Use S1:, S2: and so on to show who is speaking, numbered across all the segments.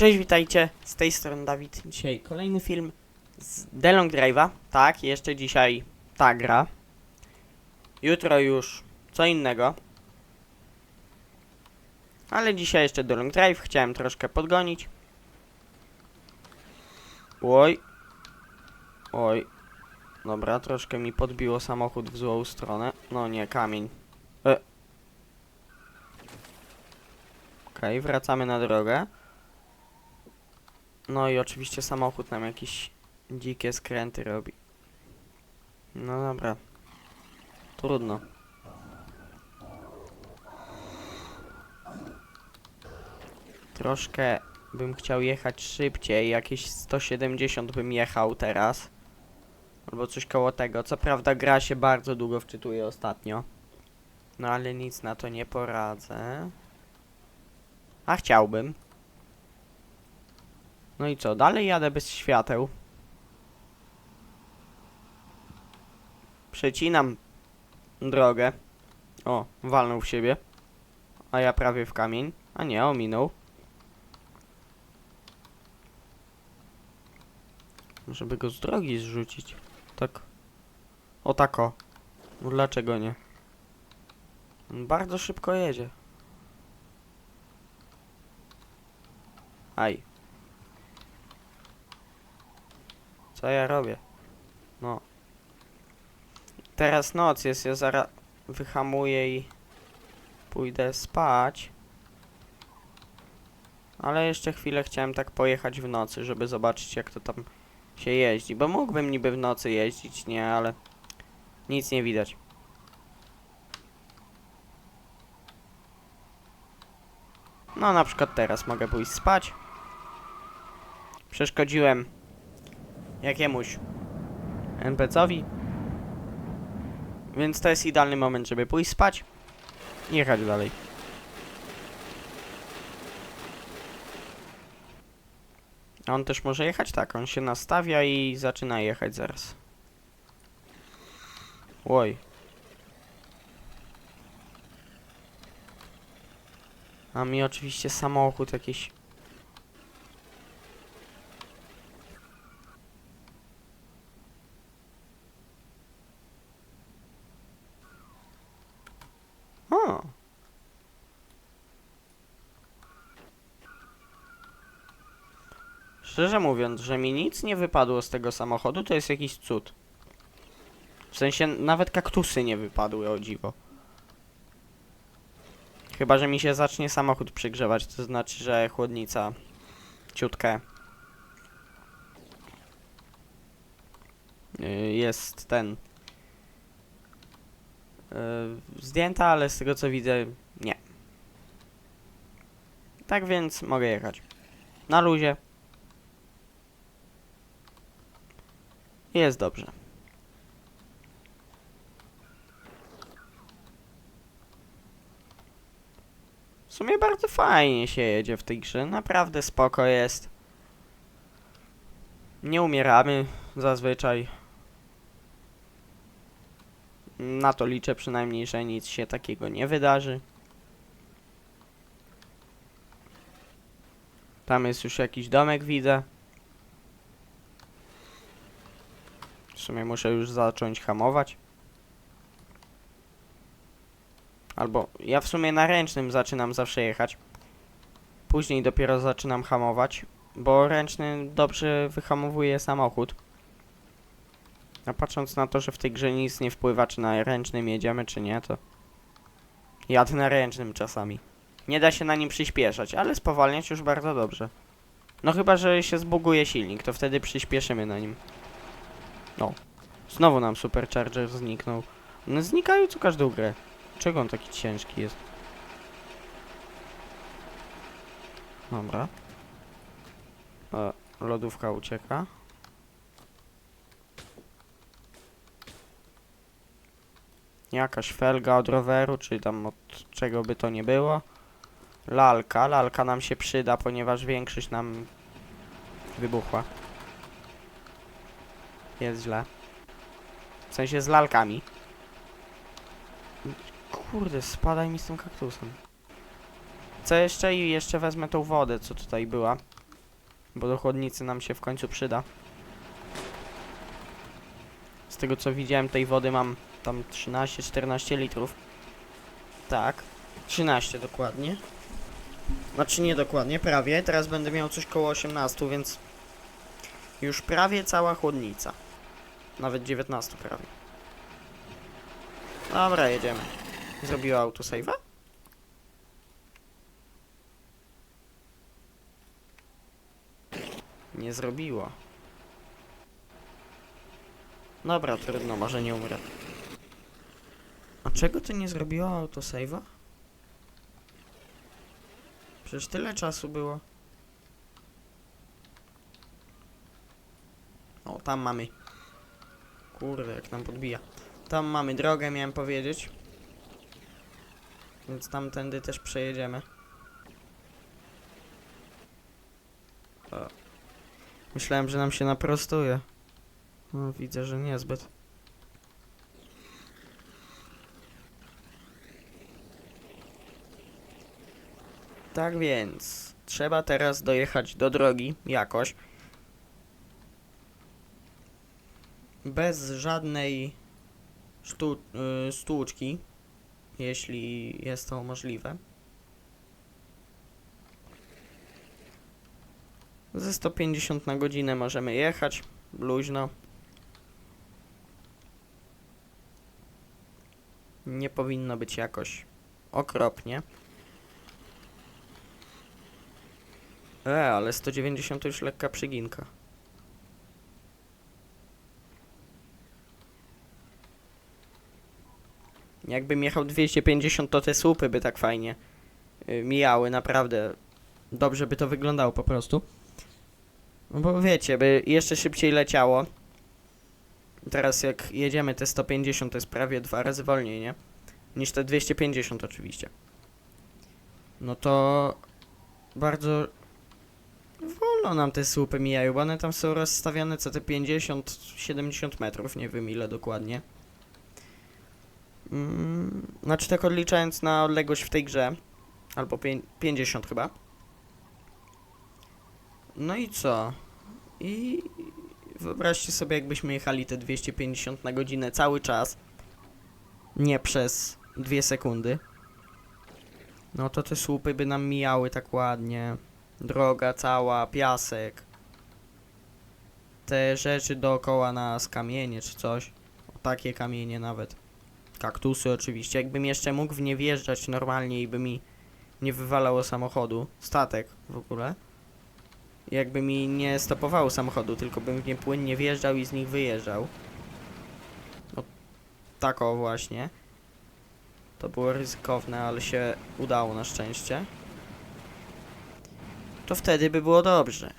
S1: Cześć, witajcie, z tej strony Dawid. Dzisiaj kolejny film z The Long Drive'a. Tak, jeszcze dzisiaj ta gra. Jutro już co innego. Ale dzisiaj jeszcze The Long Drive, chciałem troszkę podgonić. Oj. Oj. Dobra, troszkę mi podbiło samochód w złą stronę. No nie, kamień. E. Okej, wracamy na drogę. No i oczywiście samochód nam jakieś dzikie skręty robi. No dobra. Trudno. Troszkę bym chciał jechać szybciej, jakieś 170 bym jechał teraz. Albo coś koło tego. Co prawda gra się bardzo długo wczytuje ostatnio. No ale nic na to nie poradzę. A chciałbym. No i co, dalej jadę bez świateł. Przecinam drogę. O, walnął w siebie. A ja prawie w kamień. A nie, ominął. Żeby go z drogi zrzucić. Tak. O tako. Dlaczego nie? On bardzo szybko jedzie. Aj. Co ja robię? No. Teraz noc jest, ja zaraz wyhamuję i pójdę spać. Ale jeszcze chwilę chciałem tak pojechać w nocy, żeby zobaczyć jak to tam się jeździ. Bo mógłbym niby w nocy jeździć, nie, ale nic nie widać. No na przykład teraz mogę pójść spać. Przeszkodziłem jakiemuś NPC-owi. Więc to jest idealny moment, żeby pójść spać i jechać dalej. A on też może jechać tak, on się nastawia i zaczyna jechać zaraz. Oj. A mi oczywiście samochód jakiś O. Szczerze mówiąc, że mi nic nie wypadło z tego samochodu, to jest jakiś cud. W sensie nawet kaktusy nie wypadły, o dziwo. Chyba, że mi się zacznie samochód przygrzewać, to znaczy, że chłodnica ciutkę y, jest ten y, zdjęta, ale z tego co widzę nie. Tak więc mogę jechać na luzie. Jest dobrze. W sumie bardzo fajnie się jedzie w tej grze, naprawdę spoko jest. Nie umieramy zazwyczaj. Na to liczę przynajmniej, że nic się takiego nie wydarzy. Tam jest już jakiś domek, widzę. Sumie muszę już zacząć hamować. Albo ja w sumie na ręcznym zaczynam zawsze jechać. Później dopiero zaczynam hamować, bo ręczny dobrze wyhamowuje samochód. A patrząc na to, że w tej grze nic nie wpływa, czy na ręcznym jedziemy, czy nie, to jadę na ręcznym czasami. Nie da się na nim przyspieszać, ale spowalniać już bardzo dobrze. No chyba, że się zbuguje silnik, to wtedy przyspieszymy na nim. No. Znowu nam Supercharger zniknął. One znikają co każdą grę. Czego on taki ciężki jest? Dobra. E, lodówka ucieka. Jakaś felga od roweru, czy tam od czego by to nie było. Lalka. Lalka nam się przyda, ponieważ większość nam wybuchła. Jest źle. W sensie z lalkami. Kurde, spadaj mi z tym kaktusem. Co jeszcze? I jeszcze wezmę tą wodę, co tutaj była. Bo do chłodnicy nam się w końcu przyda. Z tego co widziałem tej wody mam tam 13-14 litrów. Tak. 13 dokładnie. Znaczy nie dokładnie, prawie. Teraz będę miał coś koło 18, więc już prawie cała chłodnica. Nawet 19 prawie. Dobra, jedziemy. Zrobiła autosave'a? Nie zrobiło. Dobra, trudno, może nie umrę. A czego ty nie zrobiła autosave'a? Przecież tyle czasu było. O, tam mamy. Kurde, jak nam podbija. Tam mamy drogę, miałem powiedzieć. Więc tamtędy też przejedziemy. O. Myślałem, że nam się naprostuje. No, widzę, że niezbyt. Tak więc, trzeba teraz dojechać do drogi jakoś. Bez żadnej sztu y, stłuczki, jeśli jest to możliwe. Ze 150 na godzinę możemy jechać, luźno. Nie powinno być jakoś okropnie. E, ale 190 to już lekka przyginka. Jakbym jechał 250, to te słupy by tak fajnie y, mijały, naprawdę. Dobrze by to wyglądało po prostu. No bo wiecie, by jeszcze szybciej leciało. Teraz jak jedziemy te 150, to jest prawie dwa razy wolniej, nie? Niż te 250 oczywiście. No to bardzo wolno nam te słupy mijają, bo one tam są rozstawiane co te 50-70 metrów, nie wiem ile dokładnie. Mm, znaczy tak odliczając na odległość w tej grze, albo pię- 50 chyba. No i co? I wyobraźcie sobie, jakbyśmy jechali te 250 na godzinę cały czas, nie przez 2 sekundy. No to te słupy by nam mijały tak ładnie. Droga cała, piasek. Te rzeczy dookoła nas, kamienie czy coś. O, takie kamienie nawet. Kaktusy oczywiście. Jakbym jeszcze mógł w nie wjeżdżać normalnie i by mi nie wywalało samochodu. Statek w ogóle. Jakby mi nie stopowało samochodu, tylko bym w nie płynnie wjeżdżał i z nich wyjeżdżał. No, tak o właśnie. To było ryzykowne, ale się udało na szczęście. To wtedy by było dobrze.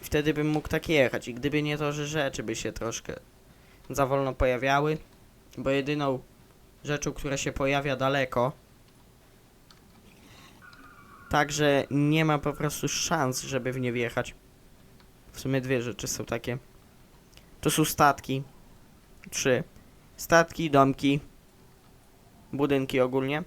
S1: Wtedy bym mógł tak jechać. I gdyby nie to, że rzeczy by się troszkę za wolno pojawiały, bo jedyną rzeczą, która się pojawia daleko, także nie ma po prostu szans, żeby w nie wjechać. W sumie dwie rzeczy są takie. To są statki. Trzy. Statki, domki, budynki ogólnie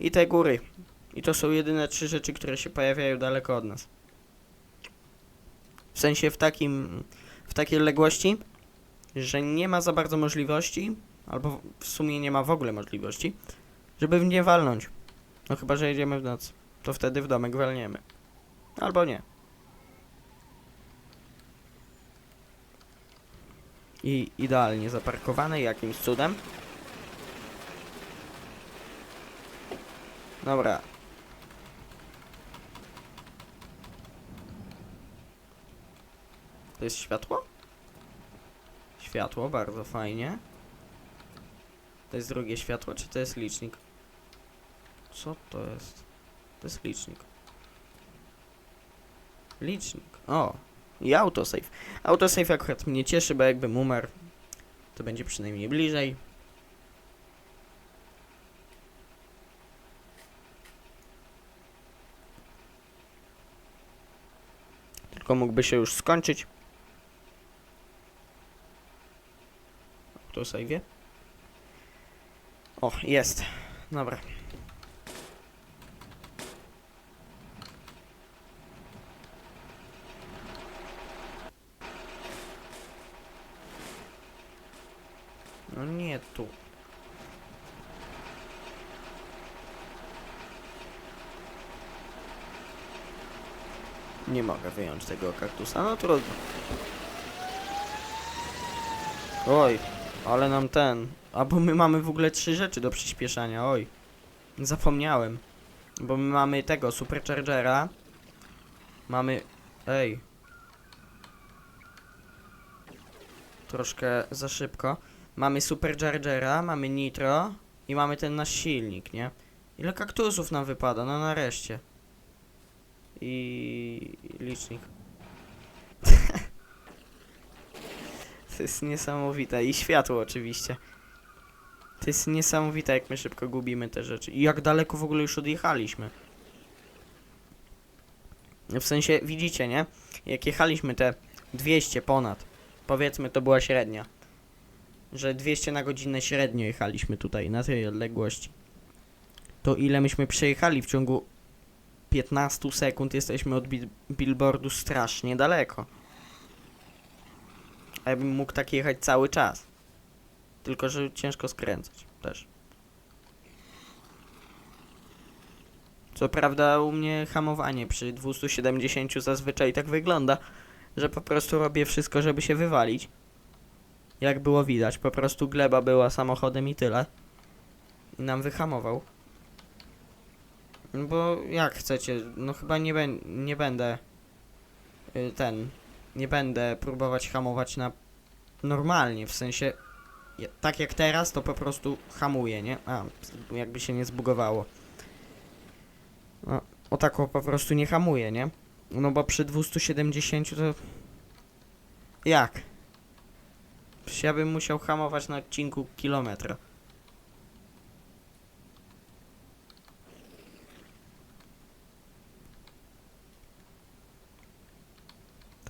S1: i te góry. I to są jedyne trzy rzeczy, które się pojawiają daleko od nas. W sensie w takim, w takiej odległości, że nie ma za bardzo możliwości, albo w sumie nie ma w ogóle możliwości, żeby w nie walnąć. No chyba, że jedziemy w nocy. To wtedy w domek walniemy. Albo nie. I idealnie zaparkowany jakimś cudem. Dobra. To jest światło? Światło, bardzo fajnie. To jest drugie światło, czy to jest licznik? Co to jest? To jest licznik. Licznik. O! I autosave. Autosave akurat mnie cieszy, bo jakbym umarł, to będzie przynajmniej bliżej. Tylko mógłby się już skończyć. Autosave. O, jest. Dobra. No nie tu. Nie mogę wyjąć tego kaktusa, no trudno. Oj, ale nam ten. Albo my mamy w ogóle trzy rzeczy do przyspieszania, oj. Zapomniałem. Bo my mamy tego superchargera. Mamy. Ej. Troszkę za szybko. Mamy superchargera, mamy nitro i mamy ten nasz silnik, nie? Ile kaktusów nam wypada? No nareszcie. I licznik. To jest niesamowite. I światło oczywiście. To jest niesamowite, jak my szybko gubimy te rzeczy. I jak daleko w ogóle już odjechaliśmy. W sensie, widzicie, nie? Jak jechaliśmy te 200 ponad, powiedzmy to była średnia, że 200 na godzinę średnio jechaliśmy tutaj, na tej odległości. To ile myśmy przejechali w ciągu 15 sekund, jesteśmy od bil billboardu strasznie daleko. A ja bym mógł tak jechać cały czas. Tylko, że ciężko skręcać też. Co prawda u mnie hamowanie przy 270 zazwyczaj tak wygląda, że po prostu robię wszystko, żeby się wywalić. Jak było widać, po prostu gleba była samochodem i tyle. I nam wyhamował. Bo jak chcecie, no chyba nie, bę nie będę y, ten, nie będę próbować hamować na normalnie, w sensie tak jak teraz, to po prostu hamuje, nie? A, jakby się nie zbugowało. No, o tako po prostu nie hamuje, nie? No bo przy 270 to... Jak? Przecież ja bym musiał hamować na odcinku kilometra.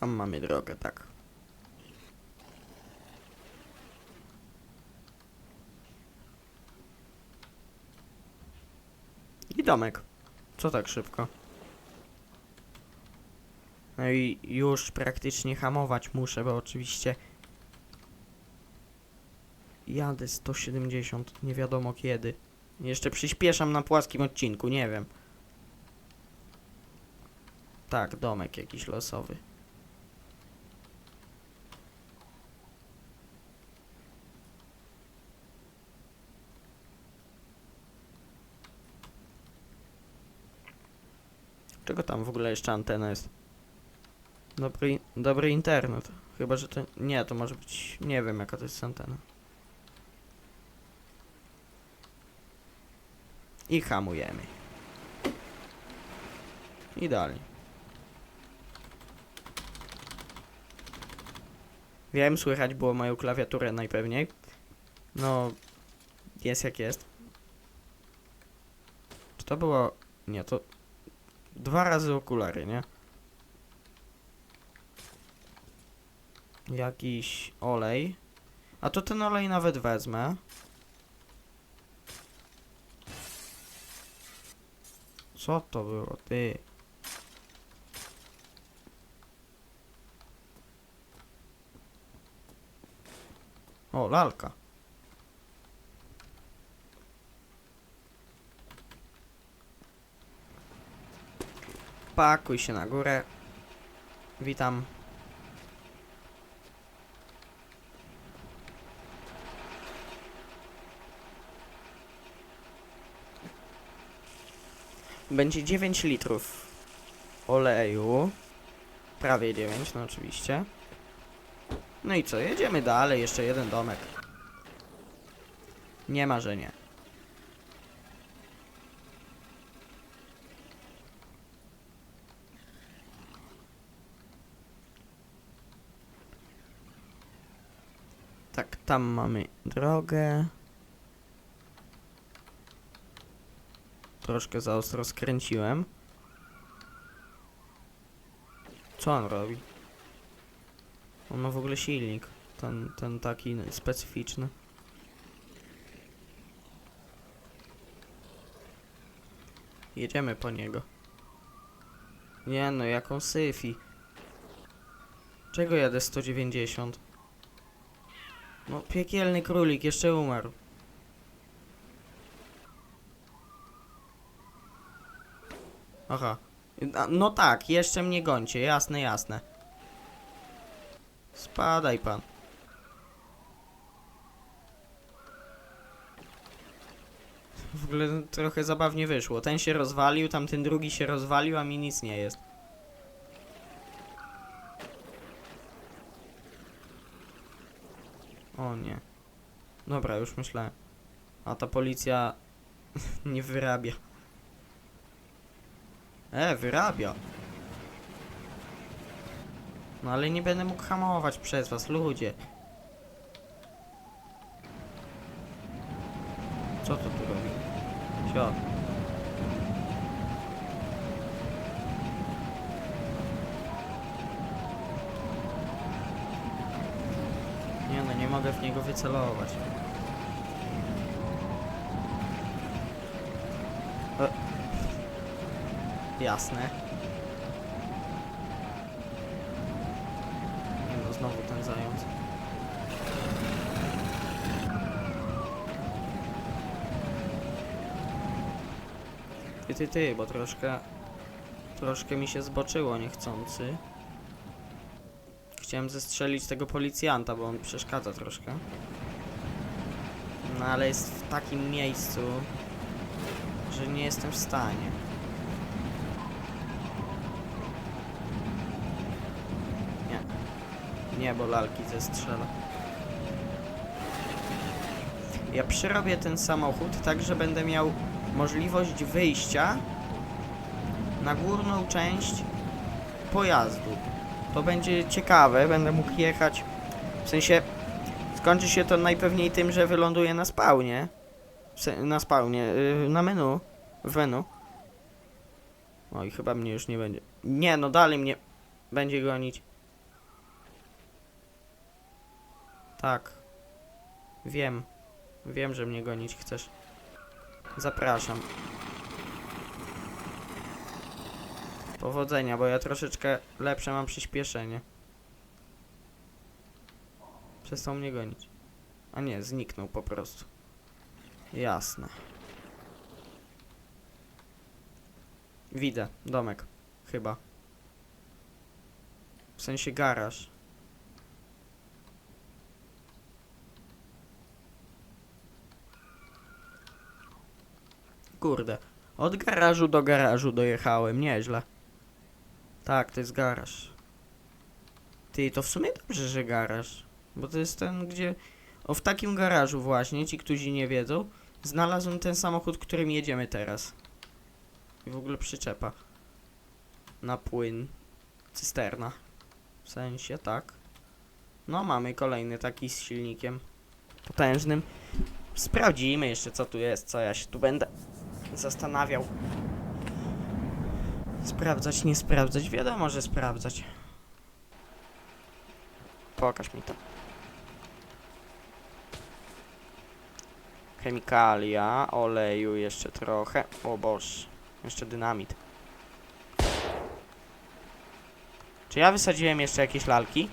S1: Tam mamy drogę, tak. I domek. Co tak szybko? No i już praktycznie hamować muszę, bo oczywiście jadę 170, nie wiadomo kiedy. Jeszcze przyspieszam na płaskim odcinku, nie wiem. Tak, domek jakiś losowy. Czego tam w ogóle jeszcze antena jest? Dobry, dobry internet. Chyba, że to... Nie, to może być... Nie wiem, jaka to jest antena. I hamujemy. Idealnie. Wiem, słychać było moją klawiaturę najpewniej. No, jest jak jest. Czy to było... Nie, to... Dwa razy okulary, nie? Jakiś olej. A to ten olej nawet wezmę. Co to było, ty? O, lalka. Pakuj się na górę. Witam. Będzie 9 litrów oleju. Prawie 9, no oczywiście. No i co, jedziemy dalej, jeszcze jeden domek. Nie ma, że nie. Tak, tam mamy drogę. Troszkę za ostro skręciłem. Co on robi? On ma w ogóle silnik. Ten, ten taki specyficzny. Jedziemy po niego. Nie no, jaką syfi. Czego jadę 190? No, piekielny królik, jeszcze umarł. Aha. No tak, jeszcze mnie gońcie, jasne, jasne. Spadaj pan. W ogóle trochę zabawnie wyszło. Ten się rozwalił, tamten drugi się rozwalił, a mi nic nie jest. O nie. Dobra, już myślę. A ta policja nie wyrabia. E, wyrabia. No ale nie będę mógł hamować przez was, ludzie. Co to tu robi? Sio. Nie no, nie mogę w niego wycelować. E. Jasne. Nie no, znowu ten zając. Ty, ty, ty, bo troszkę... Troszkę mi się zboczyło niechcący. Chciałem zestrzelić tego policjanta, bo on przeszkadza troszkę. No ale jest w takim miejscu, że nie jestem w stanie. Nie. Nie, bo lalki zestrzela. Ja przerobię ten samochód tak, że będę miał możliwość wyjścia na górną część pojazdu. To będzie ciekawe, będę mógł jechać. W sensie skończy się to najpewniej tym, że wyląduję na spawnie. Na spawnie, yy, na menu. W menu. Oj, chyba mnie już nie będzie. Nie, no dalej mnie będzie gonić. Tak. Wiem. Wiem, że mnie gonić chcesz. Zapraszam. Powodzenia, bo ja troszeczkę lepsze mam przyspieszenie. Przestał mnie gonić. A nie, zniknął po prostu. Jasne. Widzę, domek. Chyba. W sensie garaż. Kurde. Od garażu do garażu dojechałem, nieźle. Tak, to jest garaż. Ty, to w sumie dobrze, że garaż. Bo to jest ten, gdzie... O, w takim garażu właśnie, ci, którzy nie wiedzą, znalazłem ten samochód, którym jedziemy teraz. I w ogóle przyczepa. Na płyn. Cysterna. W sensie, tak. No, mamy kolejny taki z silnikiem potężnym. Sprawdzimy jeszcze, co tu jest, co ja się tu będę zastanawiał. Sprawdzać, nie sprawdzać. Wiadomo, że sprawdzać. Pokaż mi to. Chemikalia, oleju jeszcze trochę. O boż, jeszcze dynamit. Czy ja wysadziłem jeszcze jakieś lalki?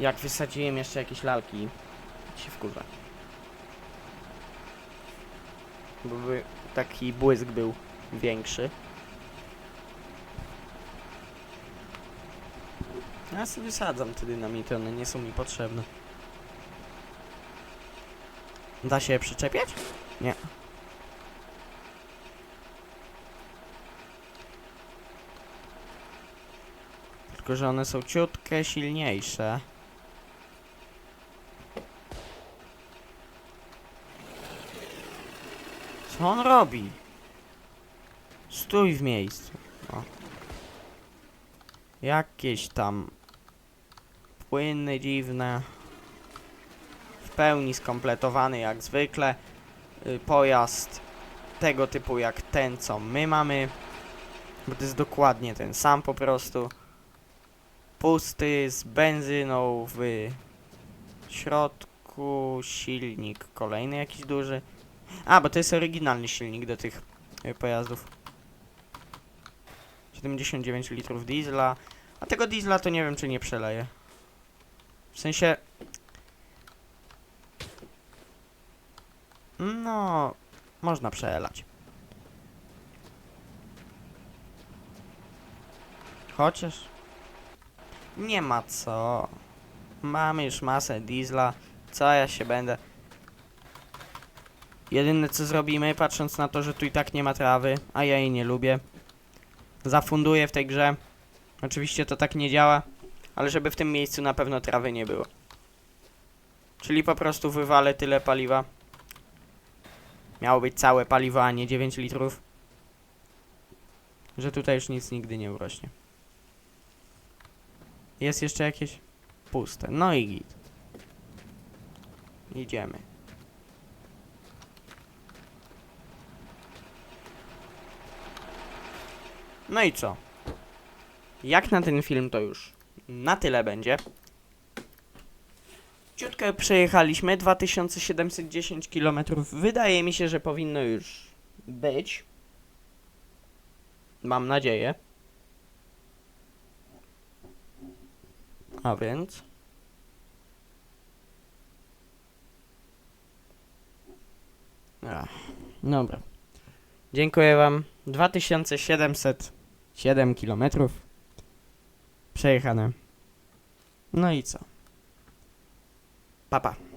S1: Jak wysadziłem jeszcze jakieś lalki? Się wkurza. Bo by taki błysk był większy. Ja sobie wysadzam te dynamity, one nie są mi potrzebne. Da się je przyczepiać? Nie. Tylko, że one są ciutkę silniejsze. Co on robi? Stój w miejscu. O. Jakieś tam płyny dziwne. W pełni skompletowany jak zwykle. Y, Pojazd tego typu jak ten, co my mamy. Bo to jest dokładnie ten sam po prostu. Pusty z benzyną w środku. Silnik kolejny jakiś duży. A, bo to jest oryginalny silnik do tych y, pojazdów. 79 litrów diesla. A tego diesla to nie wiem, czy nie przeleję. W sensie... No... Można przelać. Chociaż... Nie ma co. Mamy już masę diesla. Co ja się będę... Jedyne co zrobimy, patrząc na to, że tu i tak nie ma trawy, a ja jej nie lubię. Zafunduję w tej grze. Oczywiście to tak nie działa, ale żeby w tym miejscu na pewno trawy nie było. Czyli po prostu wywalę tyle paliwa. Miało być całe paliwo, a nie 9 litrów. Że tutaj już nic nigdy nie urośnie. Jest jeszcze jakieś puste. No i git. Idziemy. No i co? Jak na ten film to już na tyle będzie. Ciutkę przejechaliśmy, 2710 km. Wydaje mi się, że powinno już być. Mam nadzieję. A więc. Ach, dobra. Dziękuję Wam. 2707 km przejechane. No i co? Papa. Pa.